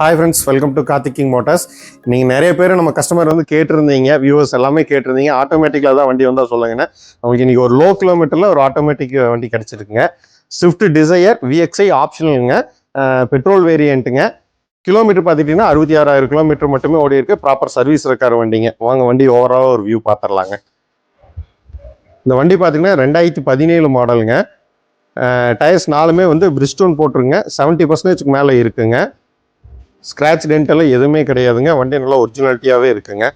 Hi friends welcome to Karthiking motors நீங்கள் நிறைய பேர் நம்ம கஸ்டமர் வந்து கேட்டிருந்தீங்க வியூவர்ஸ் எல்லாமே கேட்டிருந்தீங்க. ஆட்டோமேட்டிக்கில் தான் வண்டி வந்தால் சொல்லுங்கண்ணே. நமக்கு இன்னைக்கு ஒரு லோ கிலோமீட்டரில் ஒரு ஆட்டோமேட்டிக் வண்டி கிடச்சிருக்குங்க. Swift Dzire V X I ஆப்ஷனலுங்க petrol வேரியண்ட்டுங்க கிலோமீட்டர் பார்த்துட்டிங்கன்னா அறுபத்தி ஆறாயிரம் கிலோமீட்டர் மட்டுமே ஓடி இருக்கு. ப்ராப்பர் சர்வீஸ் இருக்கார் வண்டிங்க. வாங்க வண்டி ஓவரால் ஒரு வியூ பார்த்துடலாங்க. இந்த வண்டி பார்த்தீங்கன்னா ரெண்டாயிரத்தி பதினேழு மாடலுங்க டயர்ஸ் நாலுமே வந்து பிரிஸ்டோன் போட்டிருங்க செவன்ட்டி பர்சன்டேஜ்க்கு மேலே இருக்குங்க. ஸ்க்ராட்ச் டென்ட்டெல்லாம் எதுவுமே கிடையாதுங்க. வண்டி நல்லா ஒரிஜினாலிட்டியாகவே இருக்குங்க.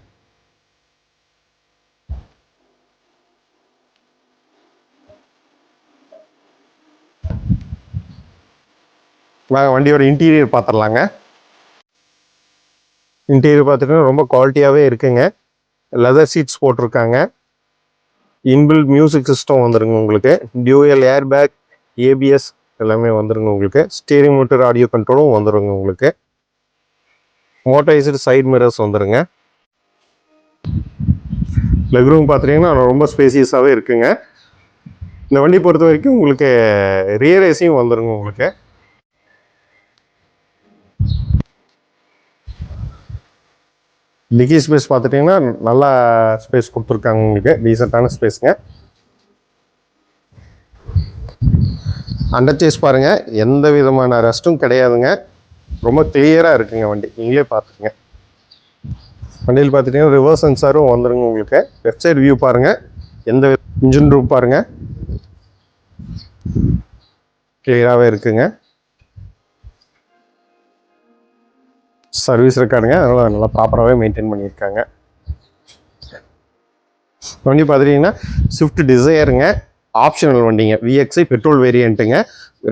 வாங்க வண்டியோட இன்டீரியர் பார்த்துடலாங்க இன்டீரியர் பார்த்துட்டீங்கன்னா ரொம்ப குவாலிட்டியாகவே இருக்குங்க. லெதர் சீட்ஸ் போட்டிருக்காங்க. இன்பில்ட் மியூசிக் சிஸ்டம் வந்துருங்க உங்களுக்கு. டியூஎல் ஏர் பேக் ஏபிஎஸ் எல்லாமே வந்துருங்க உங்களுக்கு. ஸ்டீரிங் மோட்டர் ஆடியோ கண்ட்ரோலும் வந்துருங்க உங்களுக்கு. மோட்டரைஸ்டு சைட் மிரர்ஸ் வந்துடுங்க லெக் ரூம் பார்த்துட்டிங்கன்னா ரொம்ப ஸ்பேசியஸாகவே இருக்குங்க. இந்த வண்டி பொறுத்த வரைக்கும் உங்களுக்கு ரியர் ஏசியும் வந்துடுங்க உங்களுக்கு. டிக்கி ஸ்பேஸ் பார்த்துட்டிங்கன்னா நல்லா ஸ்பேஸ் கொடுத்துருக்காங்க உங்களுக்கு. டீசெண்டான ஸ்பேஸுங்க அண்டர் சேஸ் பாருங்கள் எந்த விதமான ரெஸ்ட்டும் கிடையாதுங்க. ரொம்ப கிளியராக இருக்குங்க வண்டி. நீங்களே பார்த்துக்குங்க. வண்டியில் பார்த்துட்டிங்கன்னா ரிவர்ஸ் சென்சாரும் வந்துருங்க உங்களுக்கு. லெஃப்ட் சைடு வியூ பாருங்கள் எந்த இன்ஜின் ரூம் பாருங்கள் கிளியராகவே இருக்குங்க. சர்வீஸ் இருக்காருங்க அதனால் நல்லா ப்ராப்பராகவே மெயின்டைன் பண்ணியிருக்காங்க. வண்டி பார்த்துட்டிங்கன்னா ஸ்விஃப்ட் டிசையருங்க ஆப்ஷனல் வண்டிங்க. விஎக்ஸி பெட்ரோல் வேரியண்ட்டுங்க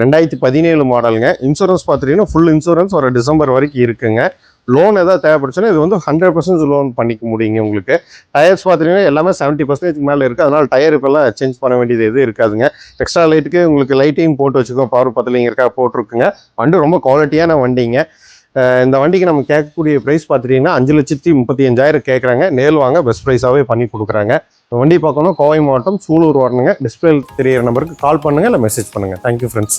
ரெண்டாயிரத்தி பதினேழு மாடலுங்க இன்சூரன்ஸ் பார்த்துட்டிங்கன்னா ஃபுல் இன்சூரன்ஸ் ஒரு டிசம்பர் வரைக்கும் இருக்குங்க. லோன் எதாவது தேவைப்படுச்சுன்னா இது வந்து ஹண்ட்ரட் பர்சன்ட் லோன் பண்ணிக்க முடியுங்க உங்களுக்கு. டயர்ஸ் பார்த்துட்டிங்கன்னா எல்லாமே செவன்ட்டி பர்சன்டேஜ் மேலே இருக்குது அதனால் டயர் இப்போல்லாம் சேஞ்ச் பண்ண வேண்டியது எதுவும் இருக்காதுங்க. எக்ஸ்ட்ரா லைட்டுக்கு உங்களுக்கு லைட்டையும் போட்டு வச்சுக்கோ பவர் பத்தலைங்க இருக்கா போட்டிருக்குங்க. வண்டி ரொம்ப குவாலிட்டியான வண்டிங்க. இந்த வண்டிக்கு நம்ம கேட்கக்கூடிய ப்ரைஸ் பார்த்துட்டிங்கன்னா அஞ்சு லட்சத்தி முப்பத்தி அஞ்சாயிரம் கேட்குறாங்க. நேர் வாங்க பெஸ்ட் ப்ரைஸாகவே பண்ணி கொடுக்குறாங்க. வண்டி பார்க்கணும். கோவை மாவட்டம் சூலூர் வரணுங்க. டிஸ்பிளே தெரியிற நம்பருக்கு கால் பண்ணுங்கள் இல்லை மெசேஜ் பண்ணுங்கள் தேங்க்யூ ஃப்ரெண்ட்ஸ்